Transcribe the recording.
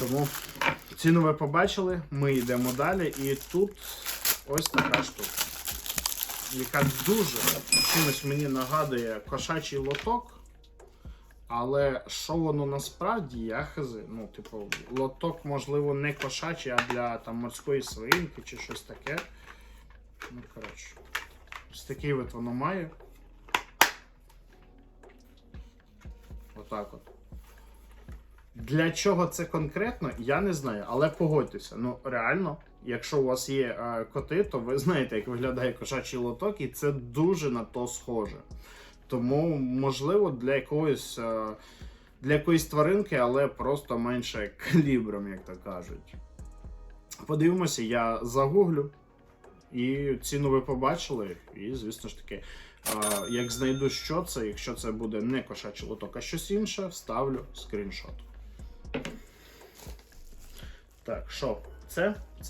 Тому ціну ви побачили, ми йдемо далі. І тут ось така штука, яка дуже чимось мені нагадує кошачий лоток. Але що воно насправді, я хази. Ну, типу, лоток, можливо, не кошачий, а для там морської свинки чи щось таке. Ну, коротше, ось такий от воно має. Отак от. Для чого це конкретно, я не знаю, але погодьтеся. Ну, реально, якщо у вас є е, коти, то ви знаєте, як виглядає кошачий лоток, і це дуже на то схоже. Тому, можливо, для якоїсь, е, для якоїсь тваринки, але просто менше калібром, як то кажуть. Подивимося, я загуглю. І ціну ви побачили. І, звісно ж таки, е, як знайду, що це, якщо це буде не кошачий лоток, а щось інше, вставлю скріншот. Так, що? Це